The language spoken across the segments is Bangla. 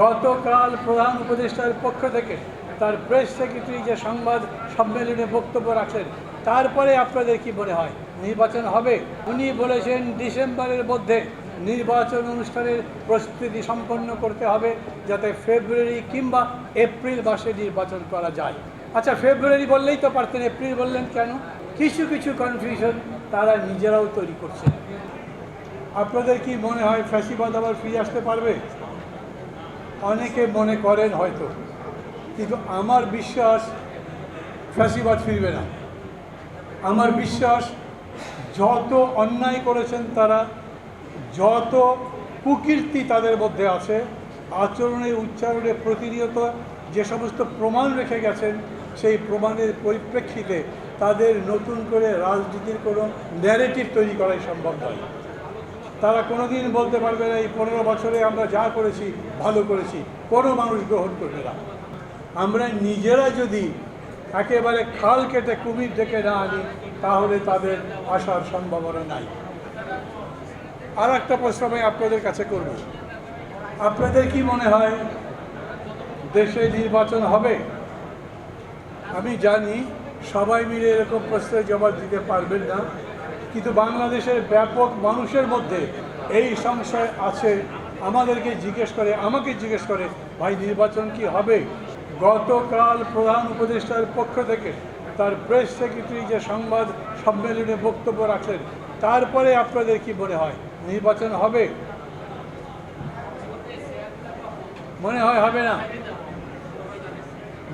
গতকাল প্রধান উপদেষ্টার পক্ষ থেকে তার প্রেস সেক্রেটারি যে সংবাদ সম্মেলনে বক্তব্য রাখলেন তারপরে আপনাদের কি মনে হয়? নির্বাচন হবে? উনি বলেছেন ডিসেম্বরের মধ্যে নির্বাচন অনুষ্ঠানের প্রস্তুতি সম্পন্ন করতে হবে যাতে ফেব্রুয়ারি কিংবা এপ্রিল মাসে নির্বাচন করা যায়। আচ্ছা ফেব্রুয়ারি বললেই তো পারতেন, এপ্রিল বললেন কেন? কিছু কিছু কনফিউশন তারা নিজেরাও তৈরি করছে আপনাদের কি মনে হয় ফ্যাসিবাদ আবার ফিরে আসতে পারবে? অনেকে মনে করেন হয়তো, কিন্তু আমার বিশ্বাস ফ্যাসিবাদ ফিরবে না। আমার বিশ্বাস যত অন্যায় করেছেন তারা, যত কুকীর্তি তাদের মধ্যে আছে, আচরণে, উচ্চারণে প্রতিনিয়ত যে সমস্ত প্রমাণ রেখে গেছেন, সেই প্রমাণের পরিপ্রেক্ষিতে তাদের নতুন করে রাজনীতির কোনো ন্যারেটিভ তৈরি করাই সম্ভব নয়। তারা কোনোদিন বলতে পারবে না, এই পনেরো বছরে আমরা যা করেছি, ভালো করেছি। কোনো মানুষ গ্রহণ করবে না। আমরা নিজেরা যদি একেবারে খাল কেটে কুমির ডেকে না আনি, তাহলে তাদের আসার সম্ভাবনা নাই। আর একটা প্রশ্ন আমি আপনাদের কাছে করব। আপনাদের কি মনে হয়, দেশে নির্বাচন হবে? আমি জানি, সবাই মিলে এরকম প্রশ্নের জবাব দিতে পারবেন না। কিন্তু বাংলাদেশের ব্যাপক মানুষের মধ্যে এই সংশয় আছে। আমাদেরকে জিজ্ঞেস করে, আমাকে জিজ্ঞেস করে, ভাই, নির্বাচন কি হবে? গতকাল প্রধান উপদেষ্টার পক্ষ থেকে তার প্রেস সেক্রেটারি যে সংবাদ সম্মেলনে বক্তব্য রাখলেন, তারপরে আপনাদের কি মনে হয়, নির্বাচন হবে? মনে হয় হবে না।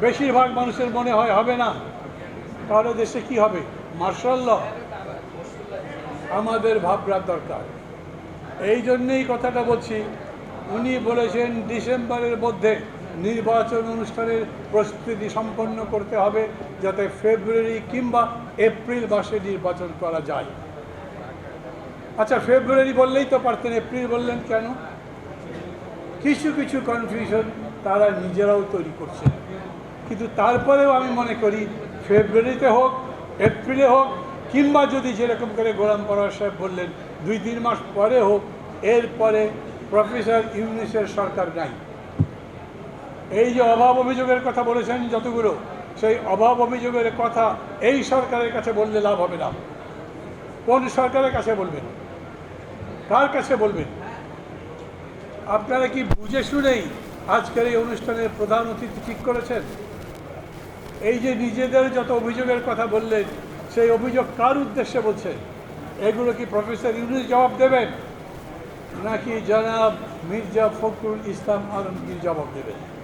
বেশিরভাগ মানুষের মনে হয় হবে না। তাহলে দেশে কি হবে? Martial law. আমাদের ভাবনার দরকার। এই জন্যেই কথাটা বলছি, উনি বলেছেন ডিসেম্বরের মধ্যে নির্বাচন অনুষ্ঠানের প্রস্তুতি সম্পন্ন করতে হবে যাতে ফেব্রুয়ারি কিংবা এপ্রিল মাসে নির্বাচন করা যায়। আচ্ছা ফেব্রুয়ারি বললেই তো পারতেন, এপ্রিল বললেন কেন? কিছু কিছু কনফিউশন তারা নিজেরাও তৈরি করছে কিন্তু তারপরেও আমি মনে করি, ফেব্রুয়ারিতে হোক, এপ্রিলে হোক কিংবা যদি যেরকম করে গোলাম পরোয়ার সাহেব বললেন, দুই তিন মাস পরে হোক, এরপরে প্রফেসর ইউনিসের সরকার নাই। এই যে অভাব অভিযোগের কথা বলেছেন যতগুলো, সেই অভাব অভিযোগের কথা এই সরকারের কাছে বললে লাভ হবে না। কোন সরকারের কাছে বলবেন? কার কাছে বলবেন? আপনারা কি বুঝে শুনেই আজকের এই অনুষ্ঠানের প্রধান অতিথি ঠিক করেছেন? এই যে নিজেদের যত অভিযোগের কথা বললেন সেই অভিযোগ কার উদ্দেশ্যে বলছে? এগুলো কি প্রফেসর ইউনুস জবাব দেবেন? নাকি জনাব মির্জা ফখরুল ইসলাম আলমগীর জবাব দেবেন?